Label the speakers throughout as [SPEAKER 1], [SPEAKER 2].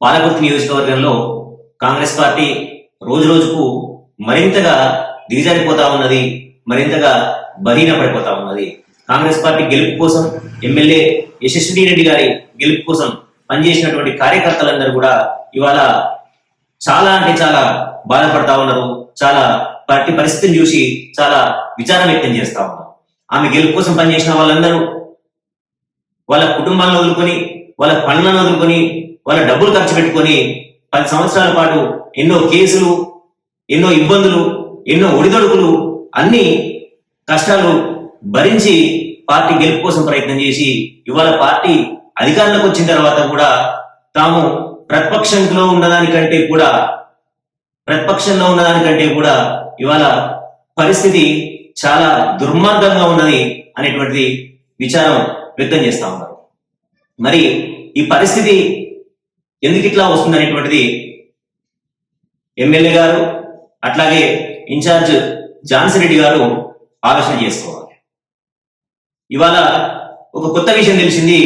[SPEAKER 1] పాలకుర్తి నియోజకవర్గంలో కాంగ్రెస్ పార్టీ రోజు రోజుకు మరింతగా దిగజారిపోతా ఉన్నది మరింతగా బలహీనపడిపోతా ఉన్నది. కాంగ్రెస్ పార్టీ గెలుపు కోసం ఎమ్మెల్యే యశస్విని రెడ్డి గారి గెలుపు కోసం పనిచేసినటువంటి కార్యకర్తలందరూ కూడా ఇవాళ చాలా అంటే చాలా బాధపడతా ఉన్నారు. చాలా పార్టీ పరిస్థితిని చూసి చాలా విచారం వ్యక్తం చేస్తా ఉన్నారు. ఆమె గెలుపు కోసం పనిచేసిన వాళ్ళందరూ వాళ్ళ కుటుంబాలను వదులుకొని వాళ్ళ పనులను వదులుకొని వాళ్ళ డబ్బులు ఖర్చు పెట్టుకొని పది సంవత్సరాల పాటు ఎన్నో కేసులు ఎన్నో ఇబ్బందులు ఎన్నో ఒడిదొడుకులు అన్ని కష్టాలు భరించి పార్టీ గెలుపు కోసం ప్రయత్నం చేసి ఇవాళ పార్టీ అధికారంలోకి వచ్చిన తర్వాత కూడా తాము ప్రతిపక్షంలో ఉన్నదానికంటే కూడా ప్రతిపక్షంలో ఉన్నదానికంటే కూడా ఇవాళ పరిస్థితి చాలా దుర్మార్గంగా ఉన్నది అనేటువంటిది విచారం వ్యక్తం చేస్తా ఉన్నారు. మరి ఈ పరిస్థితి ఎందుకు ఇట్లా వస్తుంది అనేటువంటిది ఎమ్మెల్యే గారు అట్లాగే ఇన్ఛార్జ్ ఝాన్సీ రెడ్డి గారు ఆలోచన చేసుకోవాలి. ఇవాళ ఒక కొత్త విషయం తెలిసింది.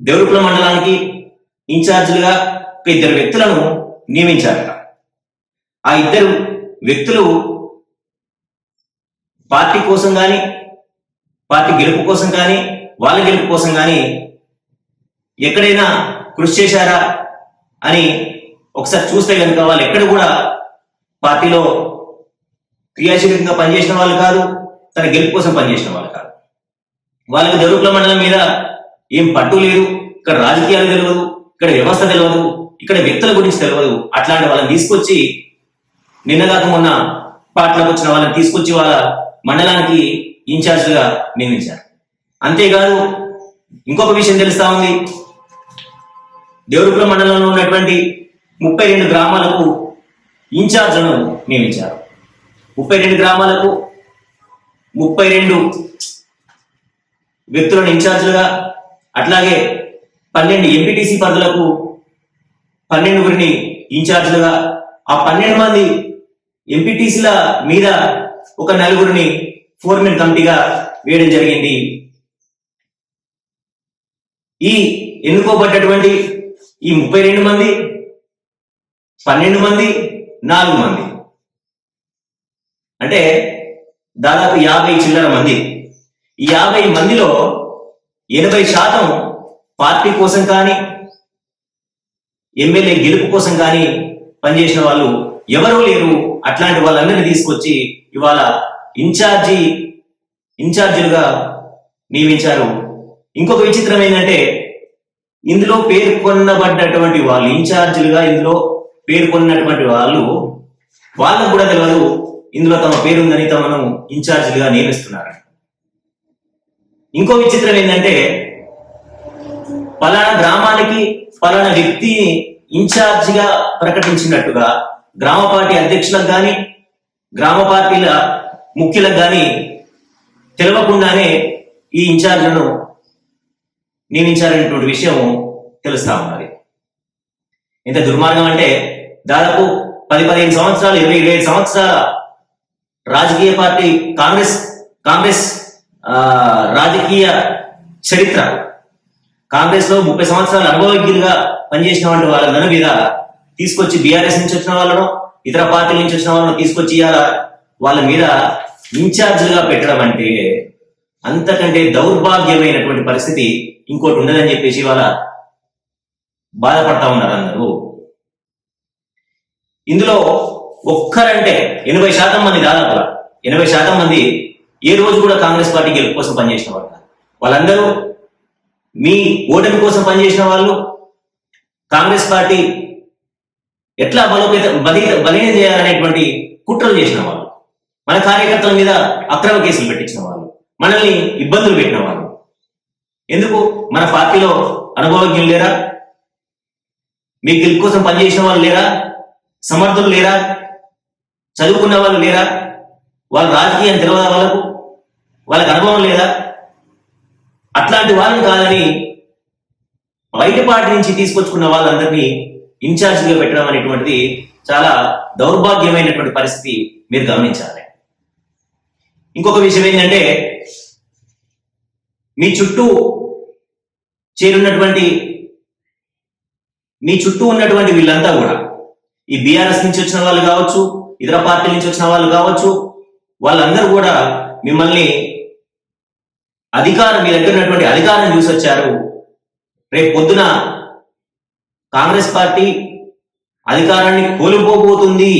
[SPEAKER 1] దేవరుకుల మండలానికి ఇన్ఛార్జీలుగా ఒక ఇద్దరు వ్యక్తులను నియమించారట. ఆ ఇద్దరు వ్యక్తులు పార్టీ కోసం కానీ పార్టీ గెలుపు కోసం కానీ వాళ్ళ గెలుపు కోసం కానీ ఎక్కడైనా కృషి చేశారా అని ఒకసారి చూస్తే కనుక వాళ్ళు ఎక్కడ కూడా పార్టీలో క్రియాశీలకంగా పనిచేసిన వాళ్ళు కాదు తన గెలుపు కోసం పనిచేసిన వాళ్ళు కాదు. వాళ్ళకి దరుకుల మండలం మీద ఏం పట్టు లేదు ఇక్కడ రాజకీయాలు తెలియదు ఇక్కడ వ్యవస్థ తెలియదు ఇక్కడ వ్యక్తుల గురించి తెలియదు అట్లాంటి వాళ్ళని తీసుకొచ్చి నిన్నగాక మొన్న పాటలకు వచ్చిన వాళ్ళని తీసుకొచ్చి వాళ్ళ మండలానికి ఇన్ఛార్జ్గా నియమించారు. అంతేకాదు ఇంకొక విషయం తెలుస్తా ఉంది. దేవరుకుల మండలంలో ఉన్నటువంటి ముప్పై రెండు గ్రామాలకు ఇన్ఛార్జ్లను నియమించారు. ముప్పై రెండు గ్రామాలకు ముప్పై రెండు వ్యక్తులను ఇన్ఛార్జ్లుగా అట్లాగే పన్నెండు ఎంపీటీసీ పదవులకు పన్నెండుగురిని ఇన్ఛార్జ్లుగా ఆ పన్నెండు మంది ఎంపీటీసీల మీద ఒక నలుగురిని ఫోర్మెన్ కమిటీగా వేయడం జరిగింది. ఈ ఎన్నుకోబడ్డటువంటి ఈ ముప్పై రెండు మంది పన్నెండు మంది నాలుగు మంది. అంటే దాదాపు యాభై చిల్లర మంది. ఈ యాభై మందిలో ఎనభై శాతం పార్టీ కోసం కానీ ఎమ్మెల్యే గెలుపు కోసం కానీ పనిచేసిన వాళ్ళు ఎవరూ లేరు. అట్లాంటి వాళ్ళందరినీ తీసుకొచ్చి ఇవాళ ఇన్ఛార్జి ఇన్ఛార్జీలుగా నియమించారు. ఇంకొక విచిత్రం ఏంటంటే ఇందులో పేర్కొనబడ్డటువంటి వాళ్ళు ఇన్ఛార్జీలుగా ఇందులో పేర్కొన్నటువంటి వాళ్ళు వాళ్ళకు కూడా తెలియదు ఇందులో తమ పేరుందని తమను ఇన్ఛార్జీలుగా నియమిస్తున్నారు ఇంకో విచిత్రం ఏంటంటే పలానా గ్రామానికి పలానా వ్యక్తిని ఇన్ఛార్జిగా ప్రకటించినట్టుగా గ్రామ పార్టీ అధ్యక్షులకు కానీ గ్రామ పార్టీల ముఖ్యులకు కానీ తెలవకుండానే ఈ ఇన్ఛార్జ్లను నియమించాలనేటువంటి విషయం తెలుస్తా ఉన్నది. ఇంత దుర్మార్గం అంటే దాదాపు పది పదిహేను సంవత్సరాలు ఇరవై ఇరవై ఐదు సంవత్సరాల రాజకీయ పార్టీ కాంగ్రెస్ కాంగ్రెస్ రాజకీయ చరిత్ర. కాంగ్రెస్లో ముప్పై సంవత్సరాల అనుభవజ్ఞులుగా పనిచేసినటువంటి వాళ్ళ మీద తీసుకొచ్చి బీఆర్ఎస్ నుంచి వచ్చిన వాళ్ళను ఇతర పార్టీల నుంచి వచ్చిన వాళ్ళను తీసుకొచ్చి ఇవాళ వాళ్ళ మీద ఇన్ఛార్జ్లుగా పెట్టడం అంటే అంతకంటే దౌర్భాగ్యమైనటువంటి పరిస్థితి ఇంకోటి ఉండదని చెప్పేసి వాళ్ళ బాధపడతా ఉన్నారు అందరూ. ఇందులో ఒక్కరంటే ఎనభై శాతం మంది దాదాపుగా ఎనభై శాతం మంది ఏ రోజు కూడా కాంగ్రెస్ పార్టీ గెలుపు కోసం పనిచేసిన వాళ్ళు వాళ్ళందరూ మీ ఓటమి కోసం పనిచేసిన వాళ్ళు కాంగ్రెస్ పార్టీ ఎట్లా బలోపేత బలి బలీనం చేయాలనేటువంటి కుట్రలు చేసిన వాళ్ళు మన కార్యకర్తల మీద అక్రమ కేసులు పెట్టించిన వాళ్ళు. మనల్ని ఇబ్బందులు పెట్టిన వాళ్ళు. ఎందుకు? మన పార్టీలో అనుభవజ్ఞులు లేరా? మీ గెలుపు కోసం పనిచేసిన వాళ్ళు లేరా? సమర్థులు లేరా? చదువుకున్న వాళ్ళు లేరా? వాళ్ళ రాజకీయం తెలియదా వాళ్ళకు? వాళ్ళకి అనుభవం లేదా? అట్లాంటి వాళ్ళని కాదని బయట పార్టీ నుంచి తీసుకొచ్చుకున్న వాళ్ళందరినీ ఇన్ఛార్జ్గా పెట్టడం అనేటువంటిది చాలా దౌర్భాగ్యమైనటువంటి పరిస్థితి మీరు గమనించాలి. ఇంకొక విషయం ఏంటంటే మీ చుట్టూ చేరున్నటువంటి మీ చుట్టూ ఉన్నటువంటి వీళ్ళంతా కూడా ఈ బీఆర్ఎస్ నుంచి వచ్చిన వాళ్ళు కావచ్చు ఇతర పార్టీల నుంచి వచ్చిన వాళ్ళు కావచ్చు వాళ్ళందరూ కూడా మిమ్మల్ని అధికారం మీ దగ్గర ఉన్నటువంటి అధికారం చూసి వచ్చారు రేపు పొద్దున కాంగ్రెస్ పార్టీ అధికారాన్ని కోల్పోబోతుంది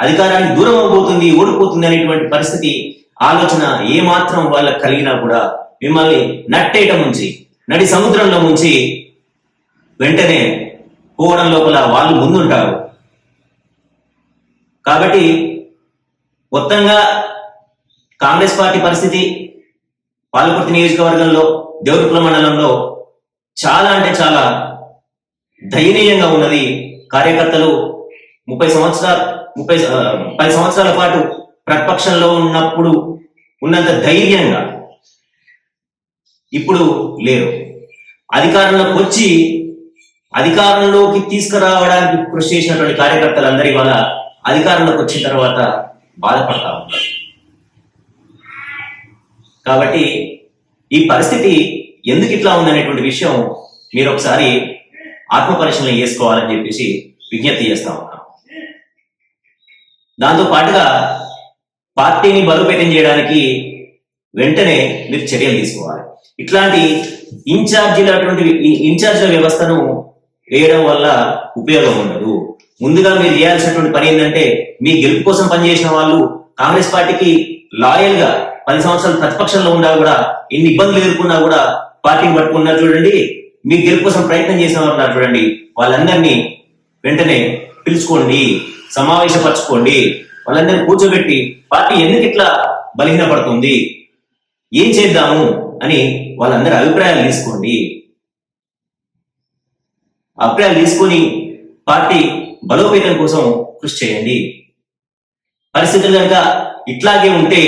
[SPEAKER 1] అధికారాన్ని దూరం అవబోతుంది ఓడిపోతుంది అనేటువంటి పరిస్థితి ఆలోచన ఏ మాత్రం వాళ్ళకి కలిగినా కూడా మిమ్మల్ని నట్టేట ముంచి నడి సముద్రంలో ముంచి వెంటనే పోవడం లోపల వాళ్ళు ముందుంటారు. కాబట్టి మొత్తంగా కాంగ్రెస్ పార్టీ పరిస్థితి పాలకుర్తి నియోజకవర్గంలో దేవరుకుల మండలంలో చాలా అంటే చాలా దయనీయంగా ఉన్నది. కార్యకర్తలు ముప్పై సంవత్సరాలు ముప్పై పది సంవత్సరాల పాటు ప్రతిపక్షంలో ఉన్నప్పుడు ఉన్నంత ధైర్యంగా ఇప్పుడు లేరు. అధికారంలోకి వచ్చి అధికారంలోకి తీసుకురావడానికి కృషి చేసినటువంటి కార్యకర్తలందరి వల్ల అధికారంలోకి వచ్చిన తర్వాత బాధపడతా ఉంటారు కాబట్టి ఈ పరిస్థితి ఎందుకు ఇట్లా ఉందనేటువంటి విషయం మీరు ఒకసారి ఆత్మ పరిశీలన చేసుకోవాలని చెప్పేసి విజ్ఞప్తి చేస్తా ఉన్నాం. దాంతో పాటుగా పార్టీని బలోపేతం చేయడానికి వెంటనే మీరు చర్యలు తీసుకోవాలి. ఇట్లాంటి ఇన్ఛార్జీల అటువంటి ఈ- ఇన్ఛార్జీల వ్యవస్థను వేయడం వల్ల ఉపయోగం ఉండదు. ముందుగా మీరు చేయాల్సినటువంటి పని ఏంటంటే మీ గెలుపు కోసం పనిచేసిన వాళ్ళు కాంగ్రెస్ పార్టీకి లాయల్గా పది సంవత్సరాలు ప్రతిపక్షంలో ఉన్నా కూడా ఎన్ని ఇబ్బందులు ఎదుర్కొన్నా కూడా పార్టీని పట్టుకున్నారు చూడండి. మీ గెలుపు కోసం ప్రయత్నం చేసిన వాళ్ళు చూడండి. వాళ్ళందరినీ వెంటనే పిలుచుకోండి. సమావేశపరచుకోండి. వాళ్ళందరినీ కూర్చోబెట్టి పార్టీ ఎందుకు ఇట్లా బలహీనపడుతుంది? ఏం చేద్దాము? అని వాళ్ళందరి అభిప్రాయాలు తీసుకోండి. అభిప్రాయాలు తీసుకొని పార్టీ బలోపేతం కోసం కృషి చేయండి. పరిస్థితులు కనుక ఇట్లాగే ఉంటే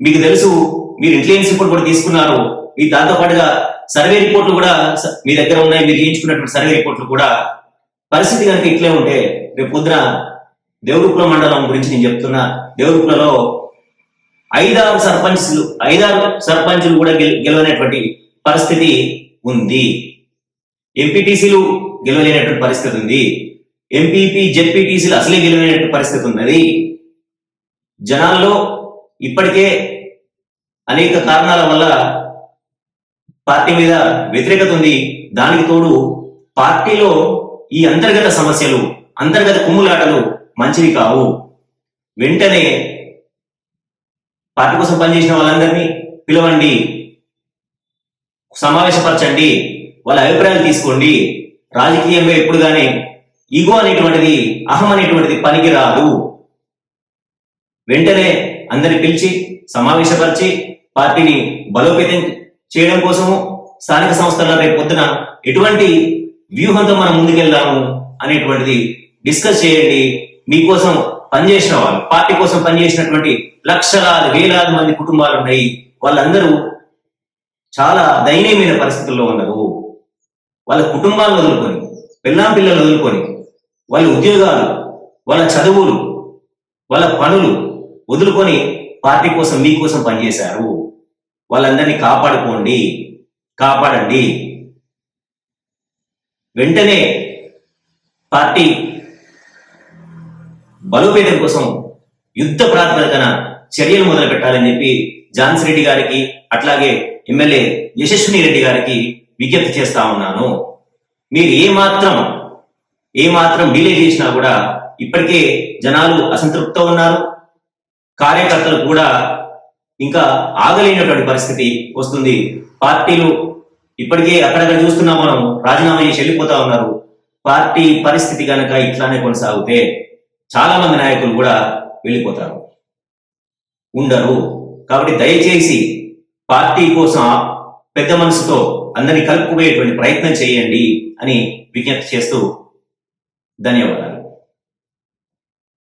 [SPEAKER 1] మీకు తెలుసు మీరు ఇంటెలిజెన్స్ రిపోర్ట్ కూడా తీసుకున్నారు. మీ దాంతో పాటుగా సర్వే రిపోర్ట్లు కూడా మీ దగ్గర ఉన్నాయి మీరు చేయించుకున్నటువంటి సర్వే రిపోర్ట్లు కూడా. పరిస్థితి కనుక ఇట్లే ఉంటే రేపు పొద్దున దేవుడుకుల మండలం గురించి నేను చెప్తున్నా. దేవుడుకులలో ఐదారు సర్పంచ్లు ఐదారు సర్పంచులు కూడా గెల- గెలవనటువంటి పరిస్థితి ఉంది. ఎంపీటీసీలు గెలవలేనటువంటి పరిస్థితి ఉంది. ఎంపీపీ జెడ్పీటీసీలు అసలే గెలవలేనటువంటి పరిస్థితి ఉన్నది. జనాల్లో ఇప్పటికే అనేక కారణాల వల్ల పార్టీ మీద వ్యతిరేకత ఉంది. దానికి తోడు పార్టీలో ఈ అంతర్గత సమస్యలు అంతర్గత కుమ్ములాటలు మంచివి కావు. వెంటనే పార్టీ కోసం పనిచేసిన వాళ్ళందరినీ పిలవండి. సమావేశపరచండి. వాళ్ళ అభిప్రాయాలు తీసుకోండి. రాజకీయంగా ఎప్పుడు కానీ ఈగో అనేటువంటిది అహం అనేటువంటిది పనికి రాదు వెంటనే అందరిని పిలిచి సమావేశపరిచి పార్టీని బలోపేతం చేయడం కోసము స్థానిక సంస్థల రేపు పొద్దున ఎటువంటి వ్యూహంతో మనం ముందుకెళ్దాము అనేటువంటిది డిస్కస్ చేయండి. మీకోసం పనిచేసిన వాళ్ళు పార్టీ కోసం పనిచేసినటువంటి లక్షలాది వేలాది మంది కుటుంబాలు ఉన్నాయి వాళ్ళందరూ చాలా దయనీయమైన పరిస్థితుల్లో ఉన్నారు. వాళ్ళ కుటుంబాలు వదులుకొని పిల్లా పిల్లలు వదులుకొని వాళ్ళ ఉద్యోగాలు వాళ్ళ చదువులు వాళ్ళ పనులు వదులుకొని పార్టీ కోసం మీకోసం పనిచేశారు. వాళ్ళందరినీ కాపాడుకోండి కాపాడండి. వెంటనే పార్టీ బలోపేతం కోసం యుద్ధ ప్రాతిపదికన చర్యలు మొదలు పెట్టాలని చెప్పి ఝాన్సీ రెడ్డి గారికి అట్లాగే ఎమ్మెల్యే యశస్విని రెడ్డి గారికి విజ్ఞప్తి చేస్తా ఉన్నాను. మీరు ఏ మాత్రం ఏ మాత్రం డిలే చేసినా కూడా ఇప్పటికే జనాలు అసంతృప్తితో ఉన్నారు. కార్యకర్తలు కూడా ఇంకా ఆగలేనటువంటి పరిస్థితి వస్తుంది. పార్టీలు ఇప్పటికే అక్కడక్కడ చూస్తున్నాం మనం రాజీనామా చేసి వెళ్ళిపోతా ఉన్నారు. పార్టీ పరిస్థితి కనుక ఇట్లానే కొనసాగితే చాలా మంది నాయకులు కూడా వెళ్ళిపోతారు. ఉండరు. కాబట్టి దయచేసి పార్టీ కోసం పెద్ద మనసుతో అందరినీ కలుపుకుపోయేటువంటి ప్రయత్నం చేయండి అని విజ్ఞప్తి చేస్తూ ధన్యవాదాలు.